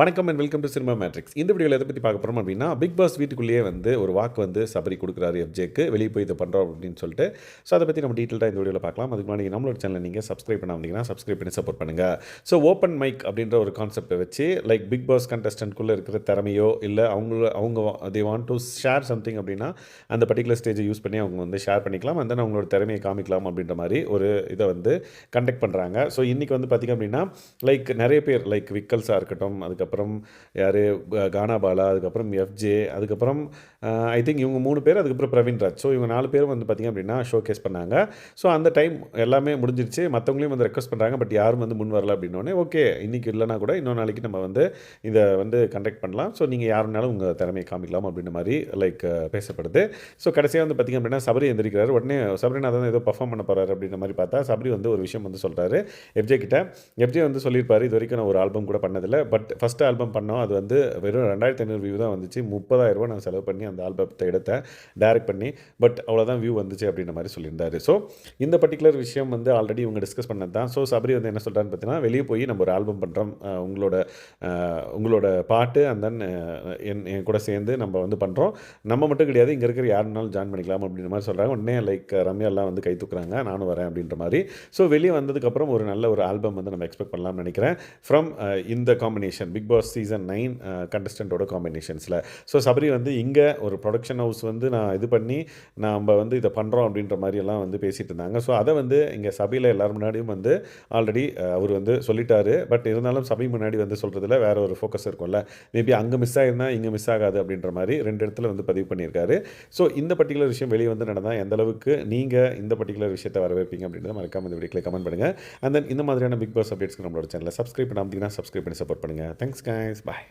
வணக்கம் and welcome to Cinema Matrix இந்த வீடியோவில் எதை பற்றி பார்க்க போகிறோம் அப்படின்னா பிக் பாஸ் வீட்டுக்குள்ளேயே வந்து ஒரு வாக்கு வந்து சபரி கொடுக்குறாரு எஃப்ஜேக்கு வெளியே போய் இதை பண்ணுறோம் அப்படின்னு சொல்லிட்டு. ஸோ அதை பற்றி நம்ம டீட்டெயிலாக இந்த வீடியோவில் பார்க்கலாம். அதுக்கு முன்னாடி நம்மளோட சேனல் நீங்கள் சப்ஸ்கிரைப் பண்ண வந்தீங்கன்னா சப்ஸ்கிரைப் பண்ணி சப்போர்ட் பண்ணுங்கள் ஸோ ஓப்பன் மைக் அப்படின்ற ஒரு கான்செப்டை வச்சு லைக் பிக் பாஸ் கண்டஸ்டன்ட்குள்ளே இருக்கிற திறமையோ இல்லை அவங்க அவங்க they want to share something அப்படின்னா அந்த பர்டிகுலர் ஸ்டேஜை யூஸ் பண்ணி அவங்க வந்து ஷேர் பண்ணிக்கலாம். அந்த அவங்களோட திறமையை காமிக்கலாம் அப்படின்ற மாதிரி ஒரு இதை வந்து கண்டக்ட் பண்ணுறாங்க ஸோ இன்றைக்கி வந்து பார்த்திங்க அப்படின்னா லைக் நிறைய பேர் லைக் விக்கல்ஸாக இருக்கட்டும் அதுக்கப்புறம் யார் கானாபாலா அதுக்கப்புறம் எஃப்ஜே அதுக்கப்புறம் ஐ திங்க் இவங்க மூணு பேர் அதுக்கப்புறம் பிரவீன் ராஜ். ஸோ இவங்க நாலு பேரும் வந்து பார்த்திங்க அப்படின்னா ஷோ கேஸ் பண்ணாங்க. ஸோ அந்த டைம் எல்லாமே முடிஞ்சிருச்சு. மற்றவங்களையும் வந்து ரெக்வஸ்ட் பண்ணுறாங்க பட் யாரும் வந்து முன் வரல அப்படின்னோடனே ஓகே இன்றைக்கி இல்லைனா கூட இன்னொரு நாளைக்கு நம்ம வந்து இதை வந்து கண்டக்ட் பண்ணலாம். ஸோ நீங்கள் யாருனாலும் உங்கள் திறமையை காமிக்கலாம் அப்படின்ற மாதிரி லைக் பேசப்படுது. ஸோ கடைசியாக வந்து பார்த்திங்க அப்படின்னா சபரி எந்திரிக்கிறார். உடனே சபரிநாதன் ஏதோ பர்ஃபார்ம் பண்ண போகிறாரு அப்படின்ற மாதிரி பார்த்தா சபரி வந்து ஒரு விஷயம் வந்து சொல்கிறாரு எஃப்ஜே கிட்ட எஃப்ஜே வந்து சொல்லியிருப்பாரு இது வரைக்கும் நான் ஒரு ஆல்பம் கூட பண்ணதில்லை. பட் ஃபஸ்ட் ஃபஸ்ட்டு ஆல்பம் பண்ணோம். அது வந்து வெறும் ரெண்டாயிரத்தி ஐநூறு வியூ தான் வந்துச்சு. முப்பதாயிரம் ரூபா நான் செலவு பண்ணி அந்த ஆல்பத்தை எடுத்தேன். டைரக்ட் பண்ணி. பட் அவ்வளோதான் வியூ வந்துச்சு அப்படின்ற மாதிரி சொல்லியிருந்தாரு. ஸோ இந்த பர்டிகுலர் விஷயம் வந்து ஆல்ரெடி இவங்க டிஸ்கஸ் பண்ணது தான். ஸோ சபரி வந்து என்ன சொல்கிறான்னு பார்த்தீங்கன்னா வெளியே போய் நம்ம ஒரு ஆல்பம் பண்ணுறோம் உங்களோட உங்களோட பாட்டு அண்ட் தென் என் என் கூட சேர்ந்து நம்ம வந்து பண்ணுறோம் நம்ம மட்டும் கிடையாது. இங்கே இருக்கிற யாருனாலும் ஜாயின் பண்ணிக்கலாம் அப்படின்ற மாதிரி சொல்கிறாங்க உடனே லைக் ரம்யாலாம் வந்து கை தூக்குறாங்க. நானும் வரேன் அப்படின்ற மாதிரி. ஸோ வெளியே வந்ததுக்கப்புறம் ஒரு நல்ல ஒரு ஆல்பம் வந்து நம்ம எக்ஸ்பெக்ட் பண்ணலாம்னு நினைக்கிறேன். ஃப்ரம் இந்த combination Bigg Boss season nine கண்டஸ்டண்ட்டோட காம்பினேஷன்ஸில் ஸோ சபரி வந்து இங்கே ஒரு ப்ரொடக்ஷன் ஹவுஸ் வந்து நான் இது பண்ணி நம்ம வந்து இதை பண்ணுறோம் அப்படின்ற மாதிரி எல்லாம் வந்து பேசிகிட்டு இருந்தாங்க. ஸோ அதை வந்து இங்கே சபையில் எல்லோரும் முன்னாடியும் வந்து ஆல்ரெடி uh, அவர் வந்து சொல்லிட்டாரு. பட் இருந்தாலும் சபை முன்னாடி வந்து சொல்கிறதுல வேறு ஒரு ஃபோக்கஸ் இருக்கும்ல. மேபி அங்கே மிஸ் ஆகிருந்தால் இங்கே மிஸ் ஆகாது அப்படின்ற மாதிரி ரெண்டு இடத்துல வந்து பதிவு பண்ணியிருக்காரு. ஸோ இந்த பர்டிகுலர் விஷயம் வெளியே வந்து நடந்தால் எந்த அளவுக்கு நீங்கள் இந்த பர்டிகுலர் விஷயத்தை வரவேற்பீங்க அப்படின்றத மறக்காம இந்த வீடியோக்கில் கமெண்ட் பண்ணுங்கள் அண்ட் தென் இந்த மாதிரியான பிக் பாஸ் அப்டேட்ஸ்க்கு நம்மளோட சேனலில் சப்ஸ்கிரைப் பண்ணாமல் சப்ஸ்கிரைப் பண்ணி சப்போர்ட் பண்ணுங்கள் தேங்க்ஸ் guys பாய்